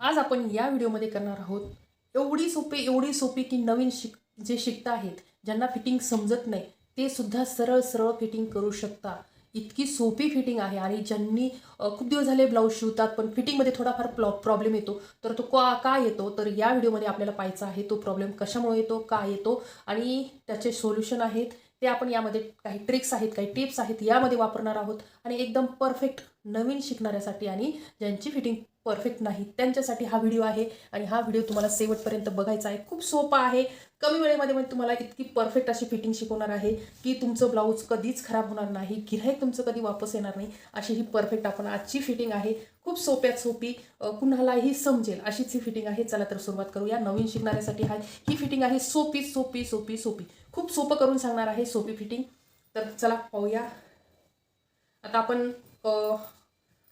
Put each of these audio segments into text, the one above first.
आज आपण या व्हिडिओमध्ये करणार आहोत एवढी सोपी एवढी सोपी की नवीन शिक जे शिकता आहेत ज्यांना फिटिंग समजत नाही ते सुद्धा सरळ सरळ फिटिंग करू शकता. इतकी सोपी फिटिंग आहे आणि ज्यांनी खूप दिवस झाले ब्लाऊज शिवतात पण फिटिंगमध्ये थोडाफार प्रॉ प्रॉब्लेम येतो. तर तो का का येतो? तर या व्हिडिओमध्ये आपल्याला पाहायचा आहे तो प्रॉब्लेम कशामुळे येतो का येतो? आणि त्याचे सोल्युशन आहेत ते आपण यामध्ये काही ट्रिक्स आहेत काही टिप्स आहेत यामध्ये वापरणार आहोत. आणि एकदम परफेक्ट नवीन शिकणाऱ्यासाठी आणि ज्यांची फिटिंग परफेक्ट नाही. त्यांच्यासाठी हा व्हिडिओ आहे आणि हा व्हिडिओ तुम्हाला शेवटपर्यंत बघायचा आहे. खूप सोपा आहे. कमी वेळेमध्ये म्हणजे तुम्हाला इतकी परफेक्ट अशी फिटिंग शिकवणार आहे की तुमचं ब्लाऊज कधीच खराब होणार नाही गिराईक तुमचं कधी वापस येणार नाही. अशी ही परफेक्ट आपण आजची फिटिंग आहे. खूप सोप्यात सोपी कुणालाही समजेल अशीच ही फिटिंग आहे. चला तर सुरुवात करूया. नवीन शिकणाऱ्यासाठी हा ही फिटिंग आहे सोपी सोपी सोपी सोपी. खूप सोपं करून सांगणार आहे सोपी फिटिंग. तर चला पाहूया. आता आपण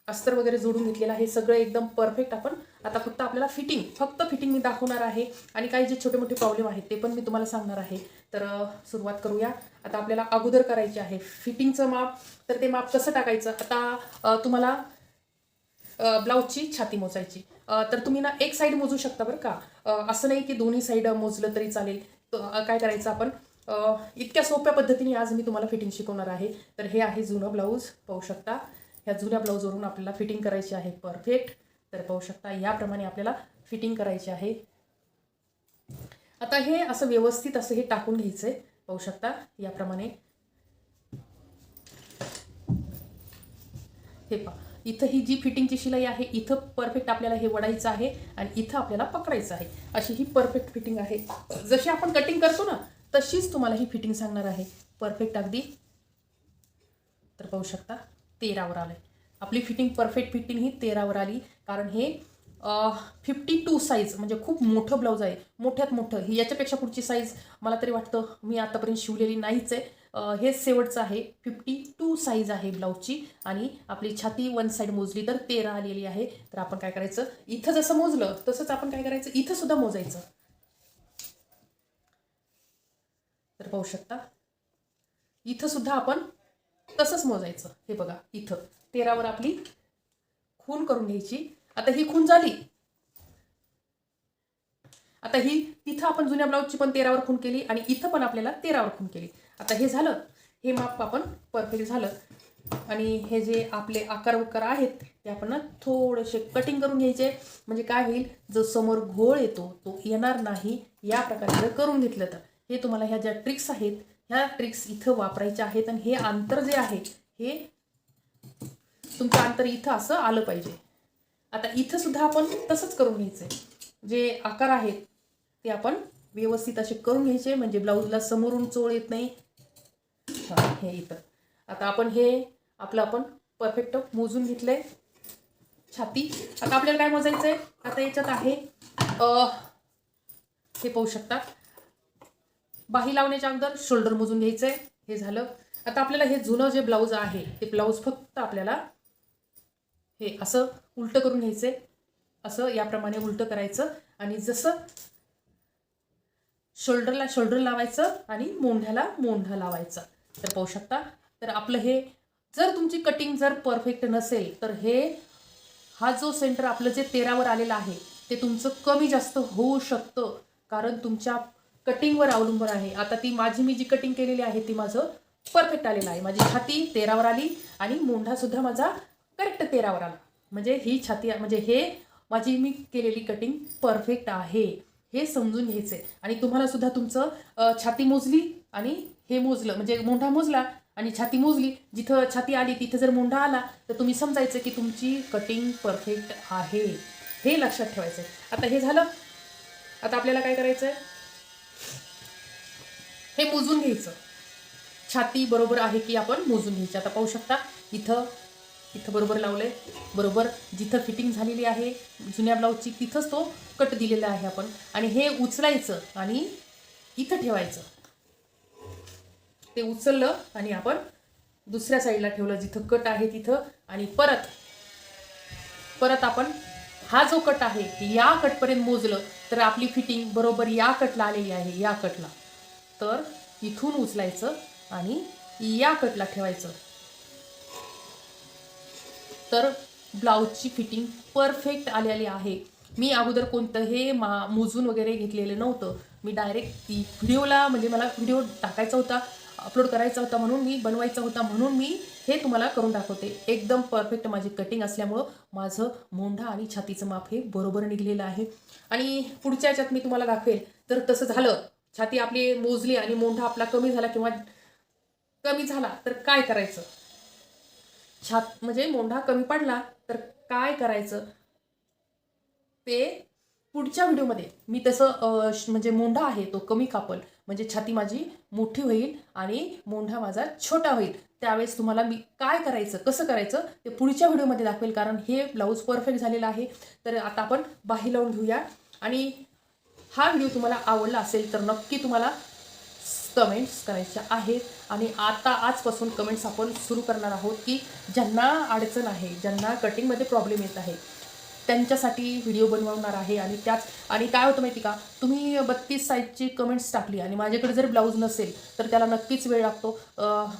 अस्तर वगैरे जोडून घेतलेलं आहे. सगळं एकदम परफेक्ट आपण. आता फक्त आपल्याला फिटिंग फक्त फिटिंग मी दाखवणार आहे. आणि काही जे छोटे मोठे प्रॉब्लेम आहेत ते पण मी तुम्हाला सांगणार आहे. तर सुरुवात करूया. आता आपल्याला अगोदर करायची आहे. फिटिंगचं माप तर ते माप कसं टाकायचं? आता तुम्हाला ब्लाऊजची छाती मोजायची. तर तुम्ही ना एक साईड मोजू शकता बरं का? असं नाही की दोन्ही साईड मोजलं तरी चालेल. काय करायचं आपण? इतक्या सोप्या पद्धतीने आज मी तुम्हाला फिटिंग शिकवणार आहे. तर हे आहे जुनं ब्लाऊज पाहू शकता. ह्या जुन्या ब्लाऊजवरून आपल्याला फिटिंग करायची आहे. परफेक्ट तर पाहू शकता याप्रमाणे आपल्याला फिटिंग करायची आहे. आता हे असं व्यवस्थित असं हे टाकून घ्यायचंय. पाहू शकता याप्रमाणे. हे पहा इथं ही जी फिटिंगची शिलाई आहे इथं परफेक्ट आपल्याला हे वडायचं आहे आणि इथं आपल्याला पकडायचं आहे. अशी ही परफेक्ट फिटिंग आहे. जशी आपण कटिंग करतो ना तशीच तुम्हाला ही फिटिंग सांगणार आहे. परफेक्ट अगदी. तर पाहू शकता तेरावर आलंय. आपली फिटिंग परफेक्ट फिटिंग ही तेरावर आली. कारण हे फिफ्टी टू साईज म्हणजे खूप मोठं ब्लाऊज आहे. मोठ्यात मोठं. ही याच्यापेक्षा पुढची साईज मला तरी वाटतं मी आतापर्यंत शिवलेली नाहीच आहे. हेच हे शेवटचं आहे. फिफ्टी टू साईज आहे ब्लाऊजची आणि आपली छाती वन साईड मोजली तर तेरा आलेली आहे. तर आपण काय करायचं? इथं जसं मोजलं तसंच आपण काय करायचं? इथं सुद्धा मोजायचं. तर पाहू शकता. इथं सुद्धा आपण तसंच मोजायचं. हे बघा इथं. तेरावर आपली खून करून घ्यायची. आता ही खून झाली. आता ही तिथं आपण जुन्या ब्लाऊजची पण तेरावर खून केली आणि इथं पण आपल्याला तेरावर खून केली. आता हे झालं. हे माप आपण परफेक्ट झालं. आणि हे जे आपले आकार उकार आहेत ते आपण थोडेसे कटिंग करून घ्यायचे. म्हणजे काय होईल? जो समोर घोळ येतो तो येणार नाही. या प्रकारे जर करून घेतलं तर. हे तुम्हाला ह्या ज्या ट्रिक्स आहेत ह्या ट्रिक्स इथं वापरायच्या आहेत आणि हे अंतर जे आहे हे तुमचं अंतर इथं असं आलं पाहिजे. आता इथं सुद्धा आपण तसंच करून घ्यायचं जे आकार आहेत ते आपण व्यवस्थित असे करून घ्यायचे म्हणजे ब्लाऊजला समोरून चोळ येत नाही. हे इथं. आता आपण हे आपलं आपण परफेक्ट मोजून घेतलंय. छाती. आता आपल्याला काय मोजायचंय? आता याच्यात आहे हे पाहू शकता. बाही लावण्याच्या अगोदर शोल्डर मोजून घ्यायचंय. हे झालं. आता आपल्याला हे जुनं जे ब्लाऊज आहे ते ब्लाऊज फक्त आपल्याला हे असं उलटं करून घ्यायचंय. असं याप्रमाणे उलटं करायचं आणि जसं शोल्डरला शोल्डर लावायचं आणि मोंढ्याला मोंढा लावायचा. तर पाहू शकता. तर आपलं हे जर तुमची कटिंग जर परफेक्ट नसेल तर हे हा जो सेंटर आपलं जे तेरावर आलेलं आहे ते तुमचं कमी जास्त होऊ शकतं. कारण तुमच्या कटिंगवर अवलंबून आहे. आता ती माझी मी जी कटिंग केलेली आहे ती माझं परफेक्ट आलेलं आहे. माझी छाती तेरावर आली आणि मोंढासुद्धा माझा करेक्ट तेरावर आला. म्हणजे ही छाती म्हणजे हे माझी मी केलेली कटिंग परफेक्ट आहे. हे समजून घ्यायचंय. आणि तुम्हाला सुद्धा तुमचं छाती मोजली आणि हे मोजलं. म्हणजे मोंढा मोजला आणि छाती मोजली. जिथं छाती आली तिथं जर मोंढा आला तर तुम्ही समजायचं की तुमची कटिंग परफेक्ट आहे. हे लक्षात ठेवायचं आहे आता हे झालं. आता आपल्याला काय करायचं आहे हे मोजून घ्यायचं. छाती बरोबर आहे की आपण मोजून घ्यायची. आता पाहू शकता इथं इथं बरोबर लावलंय. बरोबर जिथं फिटिंग झालेली आहे जुन्या ब्लाऊजची तिथंच तो कट दिलेला आहे आपण. आणि हे उचलायचं आणि इथं ठेवायचं. ते उचललं आणि आपण दुसऱ्या साईडला ठेवलं. जिथं कट आहे तिथं आणि परत परत आपण हा जो कट आहे या कटपर्यंत मोजलं तर आपली फिटिंग बरोबर या कटला आलेली आहे या कटला तर इथून उचलायचं आणि या कटला ठेवायचं. तर ब्लाऊजची फिटिंग परफेक्ट आलेली आहे. मी अगोदर कोणतं हे मा मोजून वगैरे घेतलेलं नव्हतं. मी डायरेक्ट व्हिडिओला म्हणजे मला व्हिडिओ टाकायचा होता अपलोड करायचा होता म्हणून मी बनवायचा होता म्हणून मी हे तुम्हाला करून दाखवते. एकदम परफेक्ट माझी कटिंग असल्यामुळं माझं मोंढा आणि छातीचं माप हे बरोबर निघलेलं आहे. आणि पुढच्या याच्यात मी तुम्हाला दाखवेल. तर तसं झालं. छाती आपली मोजली आणि मोंढा आपला कमी झाला किंवा कमी झाला तर काय करायचं? छात म्हणजे मोंढा कमी पडला तर काय करायचं? ते पुढच्या व्हिडिओमध्ये. मी तसं म्हणजे मोंढा आहे तो कमी कापल. म्हणजे छाती माझी मोठी होईल आणि मोंढा माझा छोटा होईल. त्यावेळेस तुम्हाला मी काय करायचं कसं करायचं ते पुढच्या व्हिडिओमध्ये दाखवेल कारण हे ब्लाऊज परफेक्ट झालेलं आहे. तर आता आपण बाही लावून घेऊया. आणि हा व्हिडिओ तुम्हाला आवडला असेल तर नक्की तुम्हाला कमेंट्स करायच्या आहेत. आणि आता आजपासून कमेंट्स आपण सुरू करणार आहोत की ज्यांना अडचण आहे ज्यांना कटिंगमध्ये प्रॉब्लेम येत आहे त्यांच्यासाठी व्हिडिओ बनवणार आहे आणि त्याच आणि काय होतं माहिती का? तुम्ही बत्तीस साईजची कमेंट्स टाकली आणि माझ्याकडे जर ब्लाऊज नसेल तर त्याला नक्कीच वेळ लागतो.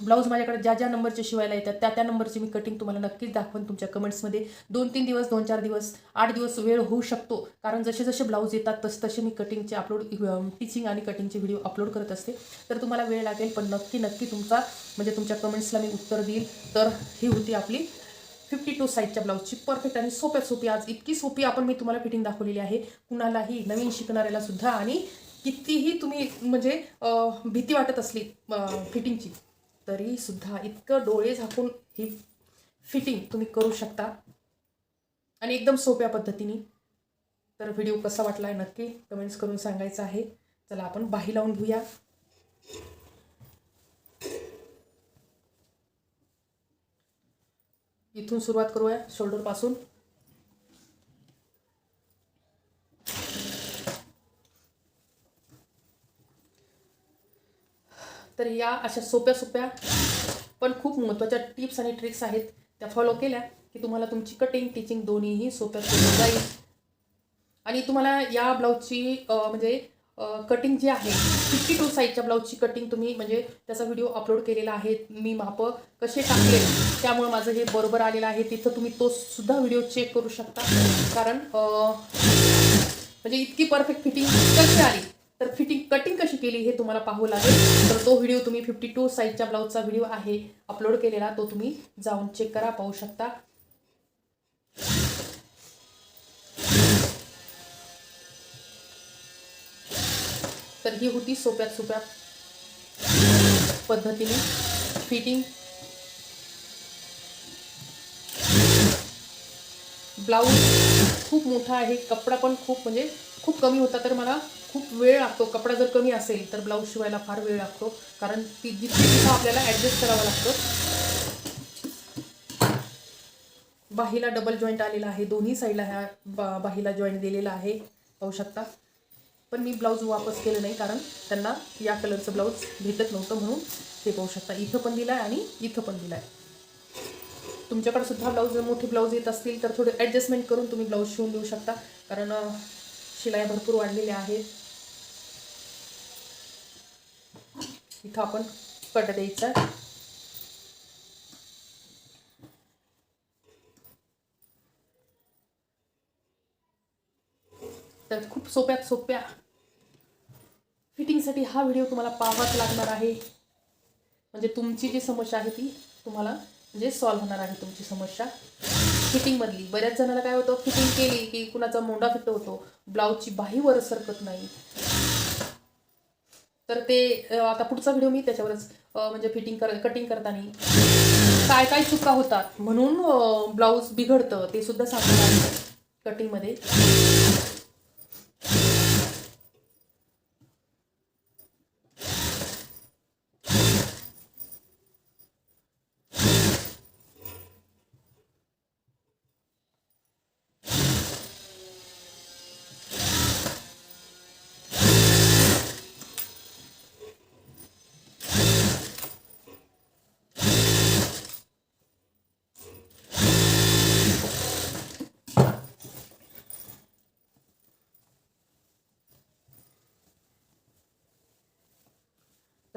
ब्लाऊज माझ्याकडे ज्या ज्या नंबरचे शिवायला येतात त्या त्या नंबरची मी कटिंग तुम्हाला नक्कीच दाखवेन तुमच्या कमेंट्समध्ये दोन तीन दिवस दोन चार दिवस आठ दिवस वेळ होऊ शकतो. कारण जसे जसे ब्लाऊज येतात तसे तसे मी कटिंगचे अपलोड टीचिंग आणि कटिंगचे व्हिडिओ अपलोड करत असते. तर तुम्हाला वेळ लागेल पण नक्की नक्की तुमचा म्हणजे तुमच्या कमेंट्सला मी उत्तर देईल. तर ही होती आपली फिफ्टी टू साईजच्या ब्लाऊजची परफेक्ट आणि सोप्यात सोपी आज इतकी सोपी आपण मी तुम्हाला फिटिंग दाखवलेली आहे. कुणालाही नवीन शिकणाऱ्याला सुद्धा आणि कितीही तुम्ही म्हणजे भीती वाटत असली फिटिंगची तरी सुद्धा इतकं डोळे झाकून ही फिटिंग तुम्ही करू शकता. आणि एकदम सोप्या पद्धतीने. तर व्हिडिओ कसा वाटला आहे नक्की कमेंट्स करून सांगायचं आहे. चला आपण बाही लावून घेऊया. इथून सुरुवात करूया शोल्डरपासून तर या अशा सोप्या सोप्या पण खूप महत्त्वाच्या टिप्स आणि ट्रिक्स आहेत. त्या फॉलो केल्या की तुम्हाला तुमची कटिंग टीचिंग दोन्हीही सोप्या सोप्या जाईल. आणि तुम्हाला या ब्लाऊजची म्हणजे कटिंग जी आहे फिफ्टी टू साईजच्या ब्लाऊजची कटिंग तुम्ही म्हणजे त्याचा व्हिडिओ अपलोड केलेला आहे मी मापं कसे टाकले त्यामुळे माझं हे बरोबर आलेलं आहे. तिथं तुम्ही तो सुद्धा व्हिडिओ चेक करू शकता. कारण म्हणजे इतकी परफेक्ट फिटिंग कशी आली? तर फिटिंग कटिंग कशी केली हे तुम्हाला पाहू लागेल. तर तो व्हिडिओ तुम्ही फिफ्टी टू साईजच्या ब्लाऊजचा व्हिडिओ आहे अपलोड केलेला तो तुम्ही जाऊन चेक करा पाहू शकता. तर ही होती सोप्यात सोप्या पद्धतीने फिटिंग. ब्लाऊज खूप मोठा आहे कपडा पण खूप म्हणजे खूप कमी होता तर मला खूप वेळ लागतो. कपडा जर कमी असेल तर ब्लाऊज शिवायला फार वेळ लागतो कारण ती जिथे तिथं आपल्याला ॲडजस्ट करावं लागतं. बाहीला डबल जॉईंट आलेला आहे दोन्ही साईडला ह्या बा बाहीला जॉईंट दिलेला आहे. पाहू शकता. पण मी ब्लाऊज वापस केलं नाही कारण त्यांना या कलरचं ब्लाऊज भेटत नव्हतं म्हणून ते पाहू शकता. इथं पण दिलं आहे आणि इथं पण दिलं आहे तुमच्याकडे सुद्धा ब्लाऊज जर मोठे ब्लाऊज येत असतील तर थोडे ॲडजस्टमेंट करून तुम्ही ब्लाऊज शिवून देऊ शकता. कारण शिलाई भरपूर वाढलेल्या आहेत इथं आपण कट द्यायचा. तर खूप सोप्यात सोप्या फिटिंगसाठी हा व्हिडिओ तुम्हाला पाहावाच लागणार आहे. म्हणजे तुमची जी समस्या आहे ती तुम्हाला म्हणजे सॉल्व्ह होणार आहे तुमची समस्या. फिटिंगमधली बऱ्याच जणांना काय होतं फिटिंग केली की कुणाचा मोंडा फिट होतो ब्लाऊजची बाही वर सरकत नाही. तर ते आता पुढचा व्हिडिओ मी त्याच्यावरच म्हणजे फिटिंग कर कटिंग करताना काय काय चुका होतात म्हणून ब्लाऊज बिघडतं ते सुद्धा सांगणार कटिंगमध्ये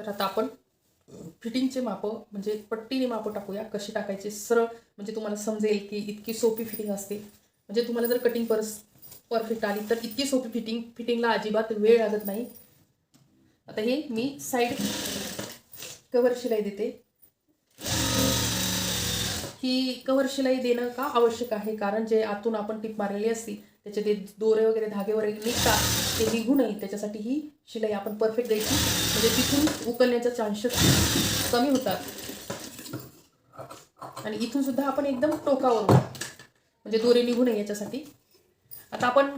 तर आता आपण फिटिंगचे मापं म्हणजे पट्टीने मापं टाकूया. कशी टाकायचे? सरळ म्हणजे तुम्हाला समजेल की इतकी सोपी फिटिंग असते. म्हणजे तुम्हाला जर कटिंग परस परफेक्ट आली तर इतकी सोपी फिटिंग फिटिंगला अजिबात वेळ लागत नाही. आता हे मी साईड कवर शिलाई देते. ही कवर शिलाई देणं का आवश्यक आहे? कारण जे आतून आपण टीप मारलेली असती त्याचे ते दोरे वगैरे धागे वगैरे निघतात ते निघू नये. त्याच्यासाठी ही शिलाई आपण परफेक्ट द्यायची. म्हणजे तिथून उकलण्याचे चान्सेस कमी होतात. आणि इथून सुद्धा आपण एकदम टोकावर म्हणजे दोरे निघू नये याच्यासाठी. आता आपण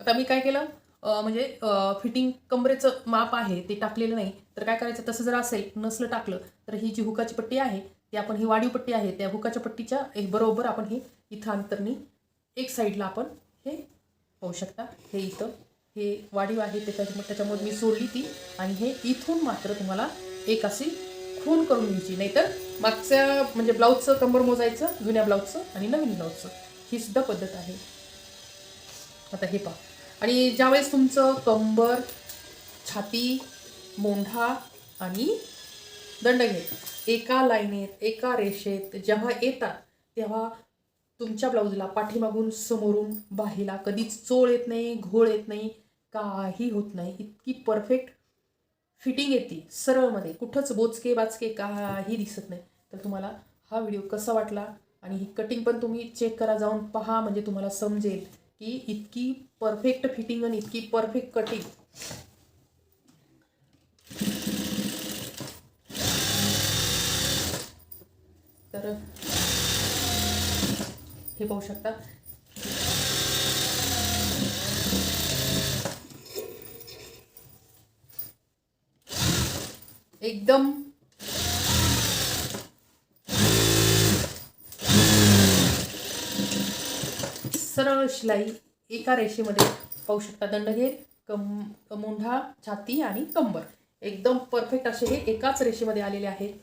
आता मी काय केलं? म्हणजे फिटिंग कमरेचं माप आहे ते टाकलेलं नाही तर काय करायचं? तसं जर असेल नसलं टाकलं तर ही जी हुकाची पट्टी आहे ती आपण ही वाढीव पट्टी आहे त्या हुकाच्या पट्टीच्या एक बरोबर आपण हे इथं अंतरनी एक साईडला आपण हे पाहू शकता. हे इथं हे वाढीव आहे त्याच्या त्याच्यामुळे मी सोडली ती आणि हे इथून मात्र तुम्हाला एक अशी खून करून घ्यायची. नाहीतर मागच्या म्हणजे ब्लाऊजचं कंबर मोजायचं जुन्या ब्लाऊजचं आणि नवीन ब्लाऊजचं. ही सुद्धा पद्धत आहे. आता हे पहा. आणि ज्यावेळेस तुमचं कंबर छाती मोंढा आणि दंडघेर एका लाईनीत एका रेषेत जेव्हा येतात तेव्हा तुमच्या ब्लाऊजला पाठीमागून समोरून बाहीला कधीच चोळ येत नाही घोळ येत नाही काही होत नाही. इतकी परफेक्ट फिटिंग येते सरळमध्ये. कुठंच बोचके बाचके काही दिसत नाही. तर तुम्हाला हा व्हिडिओ कसा वाटला? आणि ही कटिंग पण तुम्ही चेक करा जाऊन पहा. म्हणजे तुम्हाला समजेल की इतकी परफेक्ट फिटिंग आणि इतकी परफेक्ट कटिंग तर हे पाहू शकता. एकदम सरळ शिलाई. एका रेषेमध्ये पाहू शकता दंड हे कम मुंढा छाती आणि कंबर. एकदम परफेक्ट असे हे एकाच रेषेमध्ये आलेले आहेत.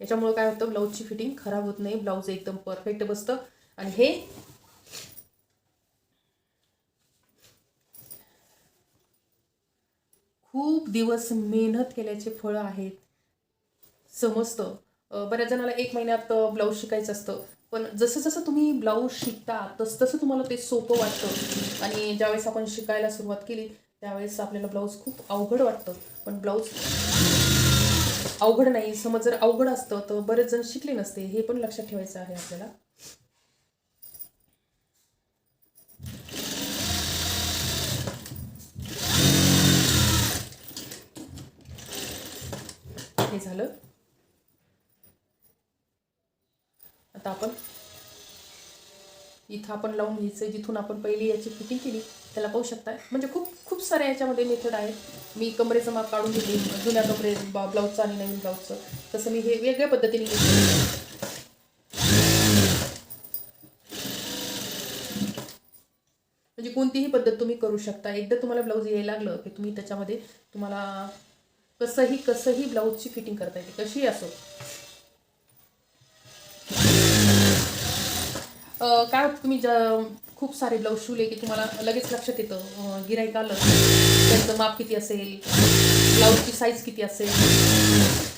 याच्यामुळं काय होतं? ब्लाऊजची फिटिंग खराब होत नाही. ब्लाऊज एकदम परफेक्ट बसतं. आणि हे खूप दिवस मेहनत केल्याचे फळं आहेत. समजतं. बऱ्याच जणाला एक महिन्यात ब्लाऊज शिकायचं असतं. पण जसं जसं तुम्ही ब्लाऊज शिकता तसं तसं तुम्हाला ते सोपं वाटतं. आणि ज्यावेळेस आपण शिकायला सुरुवात केली त्यावेळेस आपल्याला ब्लाऊज खूप अवघड वाटतं. पण ब्लाऊज अवघड नाही. समज जर अवघड असतं तर बरेच जण शिकले नसते. हे पण लक्षात ठेवायचं आहे आपल्याला. हे झालं. आता आपण इथं आपण लावून घ्यायचं जिथून आपण पहिली याची फिटिंग केली त्याला पाहू शकता. म्हणजे खूप खूप साऱ्या याच्यामध्ये मेथड आहेत. मी कमरेचं माप काढून घेतली जुन्या कमरे ब्लाऊजचं आणि नवीन ब्लाऊजचं. तसं मी हे वेगळ्या पद्धतीने घेतलं. म्हणजे कोणतीही पद्धत तुम्ही करू शकता. एकदा तुम्हाला ब्लाऊज यायला लागलं की तुम्ही त्याच्यामध्ये तुम्हाला कसंही कसंही ब्लाऊजची फिटिंग करता येते. कशीही असो. काय होतं तुम्ही ज्या खूप सारे ब्लाऊज शिवले की तुम्हाला लगेच लक्षात येतं गिराईक गिऱ्हाईक आलं त्यांचं माप किती असेल ब्लाऊजची साईज किती असेल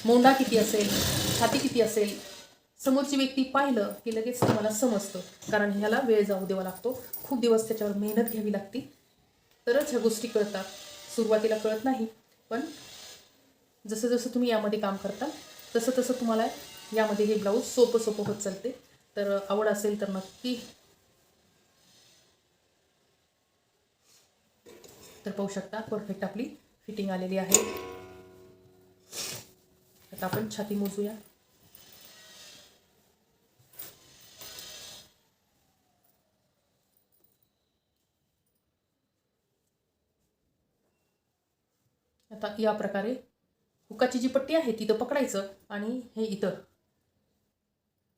मोंडा किती असेल छाती किती असेल समोरची व्यक्ती पाहिलं की लगेच तुम्हाला समजतं कारण ह्याला वेळ जाऊ द्यावा लागतो. खूप दिवस त्याच्यावर मेहनत घ्यावी लागते. तरच ह्या गोष्टी कळतात. सुरुवातीला कळत नाही पण जसं जसं तुम्ही यामध्ये काम करता तसं तसं तुम्हाला यामध्ये हे ब्लाऊज सोपं सोपं होत चालते. तर आवड असेल तर नक्की. तर पाहू शकता परफेक्ट आपली फिटिंग आलेली आहे. आता आपण छाती मोजूया. आता या प्रकारे हुकाची जी पट्टी आहे ती तर पकडायचं आणि हे इथं.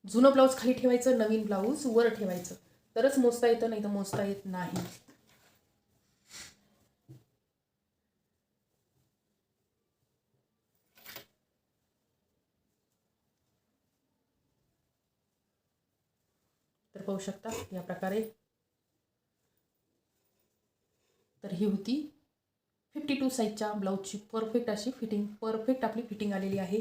जुनं ब्लाऊज खाली ठेवायचं नवीन ब्लाऊज वर ठेवायचं. तरच मोजता येतं नाही तर मोजता येत नाही. तर पाहू शकता या प्रकारे. तर ही होती फिफ्टी टू साईजच्या ब्लाऊजची परफेक्ट अशी फिटिंग परफेक्ट आपली फिटिंग आलेली आहे.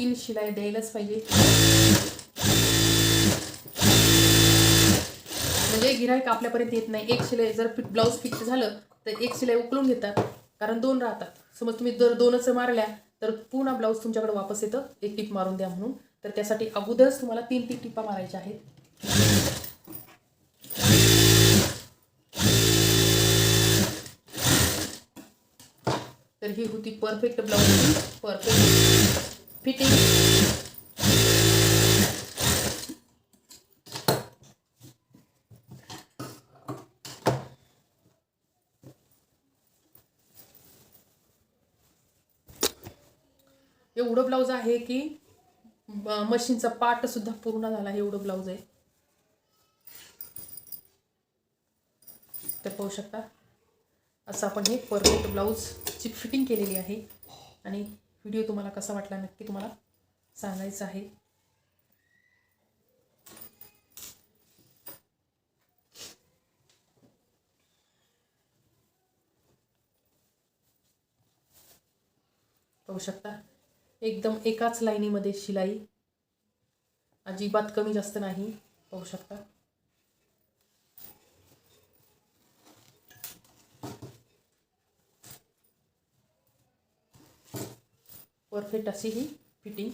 तीन शिलाई द्यायलाच पाहिजे. म्हणजे गिराईक आपल्यापर्यंत येत नाही. एक शिलाई जर फिट ब्लाऊज फिट झालं तर एक शिलाई उकलून घेतात. कारण दोन राहतात. समज तुम्ही जर दोनच मारल्या तर पुन्हा ब्लाऊज तुमच्याकडे वापस येतं. एक टिप मारून द्या म्हणून. तर त्यासाठी अगोदरच तुम्हाला तीन तीन टिपा मारायच्या आहेत. तर ही होती परफेक्ट ब्लाऊज परफेक्ट फिटिंग एवढं ब्लाऊज आहे की मशीनचा पार्ट सुद्धा पूर्ण झाला आहे एवढं ब्लाऊज आहे. तर पाहू शकता असं आपण हे परफेक्ट ब्लाऊजची फिटिंग केलेली आहे. आणि व्हिडिओ तुम्हाला कसा वाटला नक्की तुम्हाला सांगायचं आहे. पाहू शकता. एकदम एकाच लाईनीमध्ये शिलाई. अजिबात कमी जास्त नाही. पाहू शकता. परफेक्ट अशी ही फिटिंग